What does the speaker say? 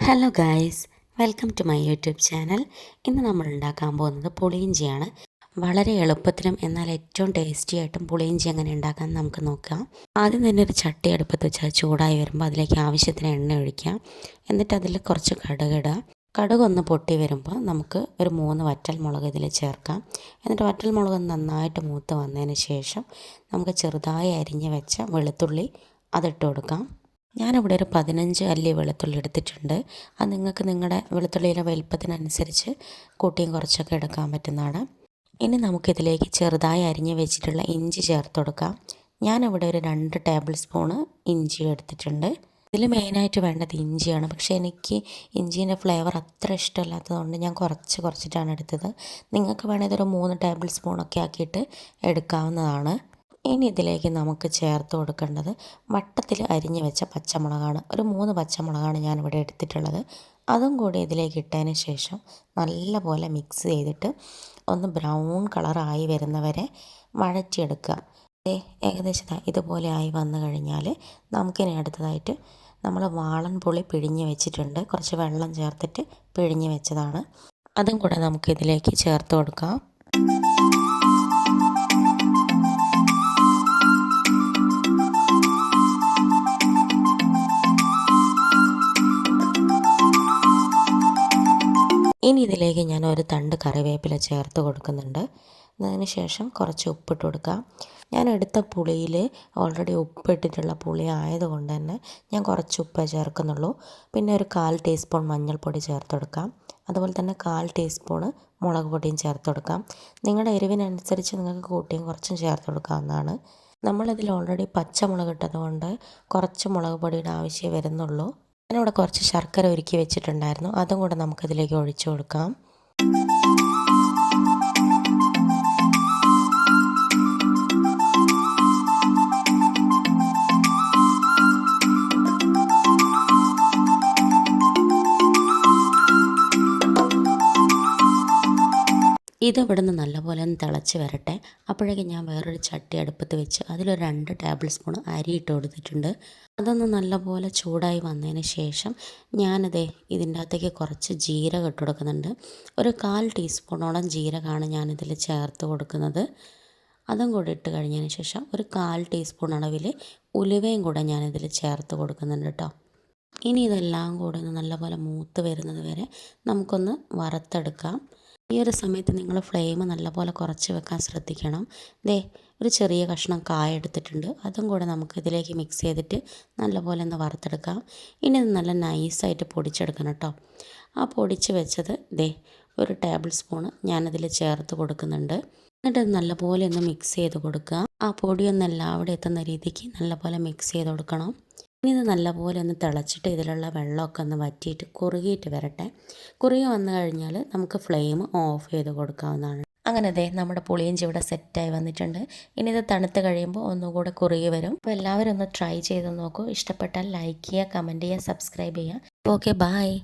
Hello guys welcome to my YouTube channel ഇന്ന് നമ്മൾ ഉണ്ടാക്കാൻ പോകുന്നത് പുളിയിഞ്ചിയാണ് വളരെ എളുപ്പത്തിനും എന്നാൽ ഏറ്റവും ടേസ്റ്റി ആയിട്ടും പുളിയിഞ്ചി എങ്ങനെ ഉണ്ടാക്കാൻ നമുക്ക് നോക്കാം. ആദ്യം തന്നെ ഒരു ചട്ടി അടുപ്പത്ത് വെച്ചാൽ ചൂടായി വരുമ്പോൾ അതിലേക്ക് ആവശ്യത്തിന് എണ്ണ ഒഴിക്കാം. എന്നിട്ട് അതിൽ കുറച്ച് കടുകിടുക കടുക് ഒന്ന് പൊട്ടി വരുമ്പോൾ നമുക്ക് ഒരു മൂന്ന് വറ്റൽ മുളക് ഇതിൽ ചേർക്കാം. എന്നിട്ട് വറ്റൽ മുളക് നന്നായിട്ട് മൂത്ത് വന്നതിന് ശേഷം നമുക്ക് ചെറുതായി അരിഞ്ഞ് വെച്ച വെളുത്തുള്ളി അതിട്ട് കൊടുക്കാം. ഞാനിവിടെ ഒരു പതിനഞ്ച് അല്ലി വെളുത്തുള്ളി എടുത്തിട്ടുണ്ട്. അത് നിങ്ങൾക്ക് നിങ്ങളുടെ വെളുത്തുള്ളിയിലെ വലുപ്പത്തിനനുസരിച്ച് കൂട്ടിയും കുറച്ചൊക്കെ എടുക്കാൻ പറ്റുന്നതാണ്. ഇനി നമുക്കിതിലേക്ക് ചെറുതായി അരിഞ്ഞ് വെച്ചിട്ടുള്ള ഇഞ്ചി ചേർത്ത് കൊടുക്കാം. ഞാനിവിടെ ഒരു രണ്ട് ടേബിൾ സ്പൂണ് ഇഞ്ചി എടുത്തിട്ടുണ്ട്. ഇതിൽ മെയിനായിട്ട് വേണ്ടത് ഇഞ്ചിയാണ്. പക്ഷേ എനിക്ക് ഇഞ്ചീന്റെ ഫ്ലേവർ അത്ര ഇഷ്ടമല്ലാത്തതുകൊണ്ട് ഞാൻ കുറച്ച് കുറച്ചിട്ടാണ് എടുത്തത്. നിങ്ങൾക്ക് വേണമെങ്കിൽ ഒരു മൂന്ന് ടേബിൾ സ്പൂണൊക്കെ ആക്കിയിട്ട് എടുക്കാവുന്നതാണ്. ഇനി ഇതിലേക്ക് നമുക്ക് ചേർത്ത് കൊടുക്കേണ്ടത് വട്ടത്തിൽ അരിഞ്ഞ് വെച്ച പച്ചമുളകാണ്. ഒരു മൂന്ന് പച്ചമുളകാണ് ഞാനിവിടെ എടുത്തിട്ടുള്ളത്. അതും കൂടി ഇതിലേക്ക് ഇട്ടതിന് ശേഷം നല്ലപോലെ മിക്സ് ചെയ്തിട്ട് ഒന്ന് ബ്രൗൺ കളറായി വരുന്നവരെ വഴറ്റിയെടുക്കുക. ഏകദേശം ഇതുപോലെ ആയി വന്നു കഴിഞ്ഞാൽ നമുക്കിനി അടുത്തതായിട്ട് നമ്മൾ വാളൻ പുളി പിഴിഞ്ഞ് വെച്ചിട്ടുണ്ട്. കുറച്ച് വെള്ളം ചേർത്തിട്ട് പിഴിഞ്ഞ് വെച്ചതാണ്. അതും കൂടെ നമുക്കിതിലേക്ക് ചേർത്ത് കൊടുക്കാം. ഇനി ഇതിലേക്ക് ഞാൻ ഒരു തണ്ട് കറിവേപ്പില ചേർത്ത് കൊടുക്കുന്നുണ്ട്. അതിന് ശേഷം കുറച്ച് ഉപ്പിട്ട് കൊടുക്കാം. ഞാൻ എടുത്ത പുളിയിൽ ഓൾറെഡി ഉപ്പിട്ടിട്ടുള്ള പുളി ആയതുകൊണ്ട് തന്നെ ഞാൻ കുറച്ച് ഉപ്പ് ചേർക്കുന്നുള്ളൂ. പിന്നെ ഒരു കാൽ ടീസ്പൂൺ മഞ്ഞൾപ്പൊടി ചേർത്ത് കൊടുക്കാം. അതുപോലെ തന്നെ കാൽ ടീസ്പൂണ് മുളക് പൊടിയും ചേർത്ത് കൊടുക്കാം. നിങ്ങളുടെ എരിവിനനുസരിച്ച് നിങ്ങൾക്ക് കൂട്ടിയും കുറച്ചും ചേർത്ത് കൊടുക്കാവുന്നതാണ്. നമ്മളിതിൽ ഓൾറെഡി പച്ചമുളക് ഇട്ടതുകൊണ്ട് കുറച്ച് മുളക് പൊടിയുടെ ആവശ്യമേ വരുന്നുള്ളൂ. ഞാനിവിടെ കുറച്ച് ശർക്കര ഒരുക്കി വെച്ചിട്ടുണ്ടായിരുന്നു. അതും കൂടെ നമുക്കതിലേക്ക് ഒഴിച്ചു കൊടുക്കാം. ഇത് നിന്ന് നല്ലപോലെ ഒന്ന് തിളച്ച് വരട്ടെ. അപ്പോഴേക്കും ഞാൻ വേറൊരു ചട്ടി അടുപ്പത്ത് വെച്ച് അതിലൊരു രണ്ട് ടേബിൾ സ്പൂൺ അരി ഇട്ട് കൊടുത്തിട്ടുണ്ട്. അതൊന്ന് നല്ലപോലെ ചൂടായി വന്നതിന് ശേഷം ഞാനത് ഇതിന്റെ അകത്തേക്ക് കുറച്ച് ജീരകം ഇട്ട് കൊടുക്കുന്നുണ്ട്. ഒരു കാൽ ടീസ്പൂണോളം ജീരകമാണ് ഞാനിതിൽ ചേർത്ത് കൊടുക്കുന്നത്. അതും കൂടി ഇട്ട് കഴിഞ്ഞതിന് ശേഷം ഒരു കാൽ ടീസ്പൂൺ അളവിൽ ഉലുവയും കൂടെ ഞാനിതിൽ ചേർത്ത് കൊടുക്കുന്നുണ്ട് കേട്ടോ ഇനി ഇതെല്ലാം കൂടെ ഒന്ന് നല്ലപോലെ മൂത്ത് വരുന്നത് വരെ നമുക്കൊന്ന് വറുത്തെടുക്കാം. ഈ ഒരു സമയത്ത് നിങ്ങൾ ഫ്ലെയിം നല്ലപോലെ കുറച്ച് വെക്കാൻ ശ്രദ്ധിക്കണം. ദേ ഒരു ചെറിയ കഷ്ണം കായ എടുത്തിട്ടുണ്ട്. അതും കൂടെ നമുക്ക് ഇതിലേക്ക് മിക്സ് ചെയ്തിട്ട് നല്ലപോലെ ഒന്ന് വറുത്തെടുക്കാം. ഇനി ഇത് നല്ല നൈസായിട്ട് പൊടിച്ചെടുക്കണം കേട്ടോ ആ പൊടിച്ച് വെച്ചത് ദേ ഒരു ടേബിൾ സ്പൂണ് ഞാനതിൽ ചേർത്ത് കൊടുക്കുന്നുണ്ട്. എന്നിട്ട് നല്ലപോലെ ഒന്ന് മിക്സ് ചെയ്ത് കൊടുക്കുക. ആ പൊടിയൊന്നും എല്ലാവിടെ എത്തുന്ന രീതിക്ക് നല്ലപോലെ മിക്സ് ചെയ്ത് കൊടുക്കണം. ഇനി ഇത് നല്ലപോലെ ഒന്ന് തിളച്ചിട്ട് ഇതിലുള്ള വെള്ളമൊക്കെ ഒന്ന് വറ്റിയിട്ട് കുറുകിയിട്ട് വരട്ടെ. കുറുകി വന്നു കഴിഞ്ഞാൽ നമുക്ക് ഫ്ലെയിം ഓഫ് ചെയ്ത് കൊടുക്കാവുന്നതാണ്. അങ്ങനെ അതെ നമ്മുടെ പുളിയിഞ്ചി ഇവിടെ സെറ്റായി വന്നിട്ടുണ്ട്. ഇനി ഇത് തണുത്ത് കഴിയുമ്പോൾ ഒന്നുകൂടെ കുറുകി വരും. അപ്പോൾ എല്ലാവരും ഒന്ന് ട്രൈ ചെയ്ത് നോക്കൂ. ഇഷ്ടപ്പെട്ടാൽ ലൈക്ക് ചെയ്യുക കമന്റ് ചെയ്യുക സബ്സ്ക്രൈബ് ചെയ്യുക. Okay bye